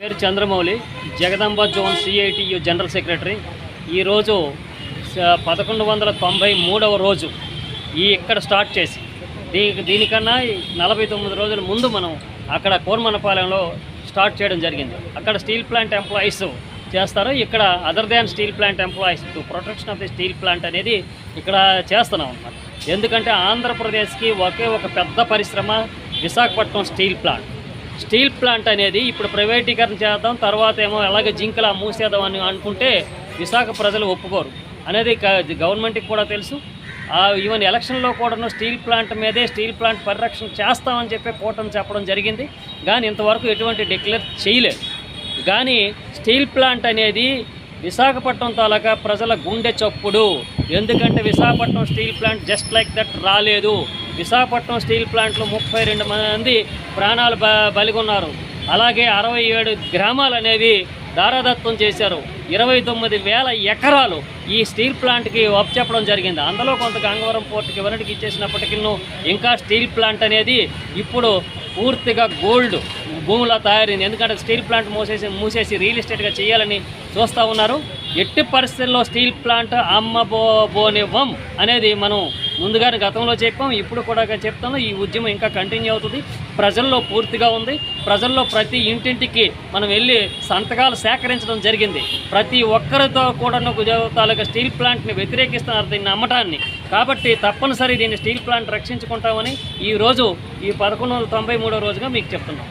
పేరు Chandramouli. Jagadamba zone CITU general secretary ఈరోజు పదకొండు వందల తొంభై మూడవ రోజు ఈ ఇక్కడ స్టార్ట్ చేసి దీనికి దీనికన్నా నలభై తొమ్మిది రోజుల ముందు మనం అక్కడ కోర్మనపాలెంలో స్టార్ట్ చేయడం జరిగింది. అక్కడ స్టీల్ ప్లాంట్ ఎంప్లాయీస్ చేస్తారు? ఇక్కడ other than steel plant employees to protection of the steel plant అనేది ఇక్కడ చేస్తున్నాం అన్నమాట. ఎందుకంటే ఆంధ్రప్రదేశ్కి ఒకే ఒక పెద్ద పరిశ్రమ Visakhapatnam steel plant. Steel plant అనేది ఇప్పుడు ప్రైవేటీకరణ చేద్దాం తర్వాత ఏమో అలాగే జింకలా మూసేద్దాం అని అనుకుంటే విశాఖ ప్రజలు ఒప్పుకోరు. అనేది గవర్నమెంట్కి కూడా తెలుసు. ఈవెన్ ఎలక్షన్లో కూడా స్టీల్ ప్లాంట్ మీదే స్టీల్ ప్లాంట్ పరిరక్షణ చేస్తామని చెప్పి కూటమి చెప్పడం జరిగింది. కానీ ఇంతవరకు ఎటువంటి డిక్లేర్ చేయలేదు. కానీ స్టీల్ ప్లాంట్ అనేది విశాఖపట్నం తాలూకా ప్రజల గుండె చప్పుడు. ఎందుకంటే Visakhapatnam steel plant just like that రాలేదు. విశాఖపట్నం స్టీల్ ప్లాంట్లో ముప్పై రెండు మంది ప్రాణాలు బ బలిగొన్నారు. అలాగే అరవై ఏడు గ్రామాలు అనేవి చేశారు. ఇరవై తొమ్మిది వేల ఎకరాలు ఈ స్టీల్ ప్లాంట్కి చెప్పడం జరిగింది. అందులో కొంత గంగవరం పోర్టుకి వెనటికి ఇచ్చేసినప్పటికీ ఇంకా స్టీల్ ప్లాంట్ అనేది ఇప్పుడు పూర్తిగా గోల్డ్ భూమిలో తయారైంది. ఎందుకంటే స్టీల్ ప్లాంట్ మూసేసి మూసేసి రియల్ ఎస్టేట్గా చేయాలని చూస్తూ ఉన్నారు. ఎట్టి పరిస్థితుల్లో స్టీల్ ప్లాంట్ అమ్మబో బోనివ్వం అనేది మనం ముందుగానే గతంలో చెప్పాం ఇప్పుడు కూడా చెప్తాను ఈ ఉద్యమం ఇంకా కంటిన్యూ అవుతుంది. ప్రజల్లో పూర్తిగా ఉంది. ప్రజల్లో ప్రతి ఇంటింటికి మనం వెళ్ళి సంతకాలు సేకరించడం జరిగింది. ప్రతి ఒక్కరితో కూడా తాలూకా స్టీల్ ప్లాంట్ని వ్యతిరేకిస్తున్నారు దీన్ని అమ్మటాన్ని కాబట్టి తప్పనిసరి దీన్ని స్టీల్ ప్లాంట్ రక్షించుకుంటామని ఈ రోజు ఈ పదకొండు వందల తొంభై మూడో రోజుగా మీకు చెప్తున్నాం.